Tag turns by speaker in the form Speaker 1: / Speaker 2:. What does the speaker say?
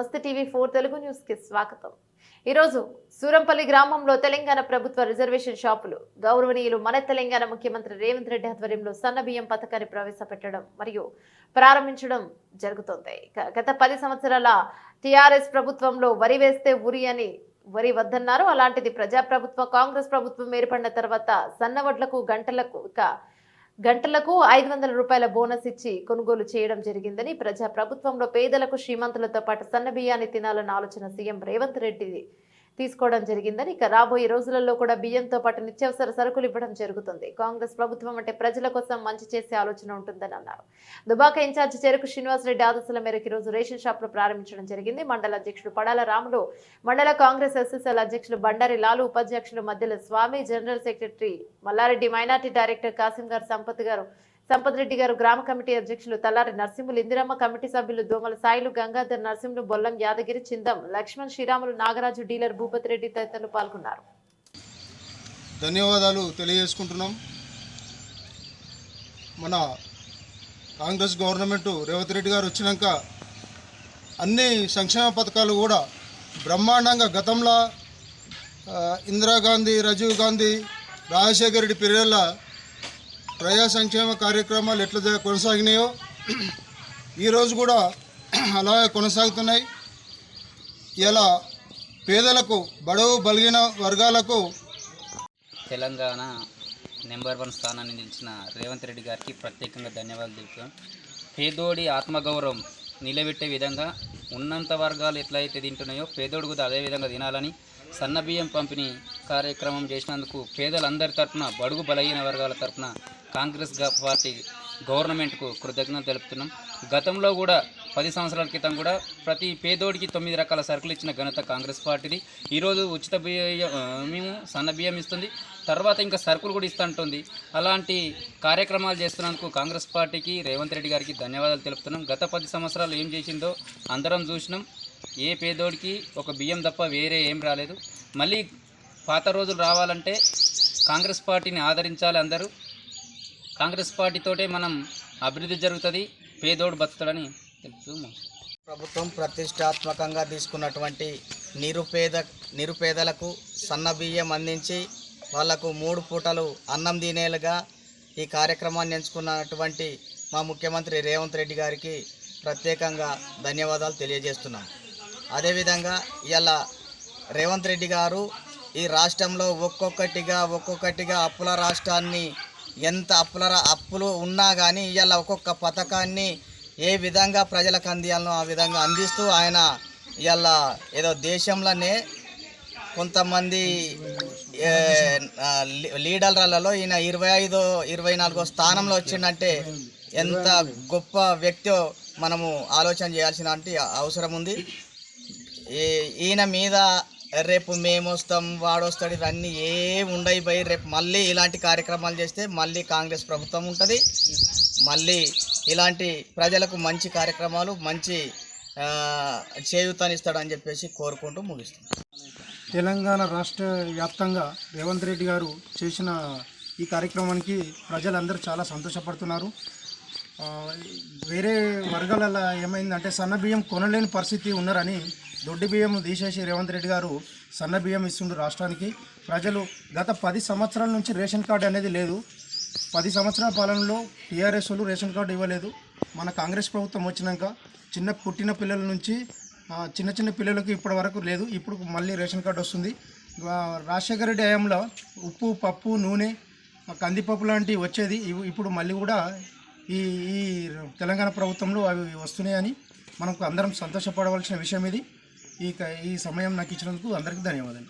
Speaker 1: నమస్తే TV four Telugu న్యూస్కి స్వాగతం. ఈరోజు సూరంపల్లి గ్రామంలో తెలంగాణ ప్రభుత్వ రిజర్వేషన్ షాపులు గౌరవనీయులు మన తెలంగాణ ముఖ్యమంత్రి రేవంత్ రెడ్డి ఆధ్వర్యంలో సన్న బియ్యం పథకాన్ని ప్రవేశపెట్టడం మరియు ప్రారంభించడం జరుగుతోంది. గత పది సంవత్సరాల టీఆర్ఎస్ ప్రభుత్వంలో వరి వేస్తే ఉరి అని వరి వద్దన్నారు. అలాంటిది ప్రజాప్రభుత్వ కాంగ్రెస్ ప్రభుత్వం ఏర్పడిన తర్వాత సన్నవడ్లకు గంటలకు ఇక గంటలకు ఐదు వందల రూపాయల బోనస్ ఇచ్చి కొనుగోలు చేయడం జరిగిందని ప్రజా ప్రభుత్వంలో పేదలకు శ్రీమంతులతో పాటు సన్న బియ్యాన్ని తినాలన్న ఆలోచన సీఎం రేవంత్ రెడ్డిది. తీసుకోవడం జరిగిందని ఇక రాబోయే రోజులలో కూడా బియ్యంతో పాటు నిత్యావసర సరుకులు ఇవ్వడం జరుగుతుంది. కాంగ్రెస్ ప్రభుత్వం అంటే ప్రజల కోసం మంచి చేసే ఆలోచన ఉంటుందని అన్నారు. దుబాక ఇన్ఛార్జ్ చెరుకు శ్రీనివాసరెడ్డి ఆదేశాల మేరకు ఈ రోజు రేషన్ షాపులు ప్రారంభించడం జరిగింది. మండల అధ్యక్షుడు పడాల రాములు మండల కాంగ్రెస్ ఎస్ఎస్ఎల్ అధ్యక్షులు బండారి లాలు ఉపాధ్యక్షులు Madhyala Swamy general secretary Mallareddy minority director Kasim గారు సంపత్ గారు సంపత్ రెడ్డి గారు గ్రామ కమిటీ అధ్యక్షులు తల్లారి నరసింహులు ఇందిరమ్మ కమిటీ సభ్యులు దోమల సాయిలు గంగాధర్ నర్సింహులు బొల్లం యాదగిరి చిందం లక్ష్మణ్ శ్రీరాములు నాగరాజు డీలర్ భూపతి రెడ్డి తదితరులు పాల్గొన్నారు.
Speaker 2: ధన్యవాదాలు తెలియజేసుకుంటున్నాం. మన కాంగ్రెస్ గవర్నమెంట్ రేవంత్ రెడ్డి గారు వచ్చినాక అన్ని సంక్షేమ పథకాలు కూడా బ్రహ్మాండంగా గతంలో ఇందిరాగాంధీ రాజీవ్ గాంధీ రాజశేఖర రెడ్డి పీరియడ్ల ప్రజా సంక్షేమ కార్యక్రమాలు ఎట్లా కొనసాగినాయో ఈరోజు కూడా అలాగే కొనసాగుతున్నాయి. ఇలా పేదలకు బడవు బలిగిన వర్గాలకు
Speaker 3: తెలంగాణ నెంబర్ వన్ స్థానాన్ని నిలిచిన రేవంత్ రెడ్డి గారికి ప్రత్యేకంగా ధన్యవాదాలు తెలుపుతాం పేదోడి ఆత్మగౌరవం నిలబెట్టే విధంగా ఉన్నంత వర్గాలు ఎట్లయితే తింటున్నాయో పేదోడు కూడా అదే విధంగా తినాలని సన్న బియ్యం పంపిణీ కార్యక్రమం చేసినందుకు పేదలందరి తరపున బడుగు బలహీన వర్గాల తరపున కాంగ్రెస్ పార్టీ గవర్నమెంట్కు కృతజ్ఞత తెలుపుతున్నాం. గతంలో కూడా పది సంవత్సరాల క్రితం కూడా ప్రతి పేదోడికి తొమ్మిది రకాల సరుకులు ఇచ్చిన ఘనత కాంగ్రెస్ పార్టీది. ఈరోజు ఉచిత బియ్యం మేము సన్న బియ్యం ఇస్తుంది. తర్వాత ఇంకా సరుకులు కూడా ఇస్తుంటుంది అలాంటి కార్యక్రమాలు చేస్తున్నందుకు కాంగ్రెస్ పార్టీకి రేవంత్ రెడ్డి గారికి ధన్యవాదాలు తెలుపుతున్నాం. గత పది సంవత్సరాలు ఏం చేసిందో అందరం చూసినాం. ఏ పేదోడికి ఒక బియ్యం తప్ప వేరే ఏం రాలేదు. మళ్ళీ పాత రోజులు రావాలంటే కాంగ్రెస్ పార్టీని ఆదరించాలి అందరూ. కాంగ్రెస్ పార్టీతోటే మనం అభివృద్ధి జరుగుతుంది పేదోడు బతుకుతాడని తెలుసు
Speaker 4: ప్రభుత్వం ప్రతిష్టాత్మకంగా తీసుకున్నటువంటి నిరుపేద నిరుపేదలకు సన్న బియ్యం అందించి వాళ్ళకు మూడు పూటలు అన్నం తినేలుగా ఈ కార్యక్రమాన్ని ఎంచుకున్నటువంటి మా ముఖ్యమంత్రి రేవంత్ రెడ్డి గారికి ప్రత్యేకంగా ధన్యవాదాలు తెలియజేస్తున్నాం. అదేవిధంగా ఇలా రేవంత్ రెడ్డి గారు ఈ రాష్ట్రంలో ఒక్కొక్కటిగా ఒక్కొక్కటిగా అప్పుల రాష్ట్రాన్ని ఎంత అప్పుల అప్పులు ఉన్నా కానీ ఇవాళ ఒక్కొక్క పథకాన్ని ఏ విధంగా ప్రజలకు అందియాలనో ఆ విధంగా అందిస్తూ ఆయన ఇవాళ ఏదో దేశంలోనే కొంతమంది లీడర్లలో ఈయన ఇరవై ఐదో ఇరవై నాలుగో స్థానంలో వచ్చిందంటే ఎంత గొప్ప వ్యక్తో మనము ఆలోచన చేయాల్సిన అవసరం ఉంది. ఈ- ఈయన మీద రేపు మేము వస్తాం వాడొస్తాడు ఇవన్నీ ఏం ఉండయి పోయి రేపు మళ్ళీ ఇలాంటి కార్యక్రమాలు చేస్తే మళ్ళీ కాంగ్రెస్ ప్రభుత్వం ఉంటుంది. మళ్ళీ ఇలాంటి ప్రజలకు మంచి కార్యక్రమాలు మంచి ఆ, చేయూతనిస్తాడని చెప్పేసి కోరుకుంటూ ముగిస్తున్నాం.
Speaker 2: తెలంగాణ రాష్ట్ర వ్యాప్తంగా రేవంత్ రెడ్డి గారు చేసిన ఈ కార్యక్రమానికి ప్రజలందరూ చాలా సంతోషపడుతున్నారు. వేరే వర్గాలలో ఏమైందంటే సన్న బియ్యం కొనలేని పరిస్థితి ఉన్నారని దొడ్డి బియ్యం తీసేసి రేవంత్ రెడ్డి గారు సన్న బియ్యం ఇస్తుండ్రు రాష్ట్రానికి. ప్రజలు గత పది సంవత్సరాల నుంచి రేషన్ కార్డు అనేది లేదు. పది సంవత్సరాల పాలనలో టీఆర్ఎస్ వాళ్ళు రేషన్ కార్డు ఇవ్వలేదు. మన కాంగ్రెస్ ప్రభుత్వం వచ్చినాక చిన్న పుట్టిన పిల్లల నుంచి చిన్న చిన్న పిల్లలకు ఇప్పటి వరకు లేదు. ఇప్పుడు మళ్ళీ రేషన్ కార్డు వస్తుంది. రాజశేఖర రెడ్డి హయాంలో ఉప్పు పప్పు నూనె కందిపప్పు లాంటివి వచ్చేది. ఇవి- ఇప్పుడు మళ్ళీ కూడా ఈ ఈ తెలంగాణ ప్రభుత్వంలో అవి వస్తున్నాయని మనకు అందరం సంతోషపడవలసిన విషయం ఇది. ఈ క- ఈ సమయం నాకు ఇచ్చినందుకు అందరికీ ధన్యవాదాలు.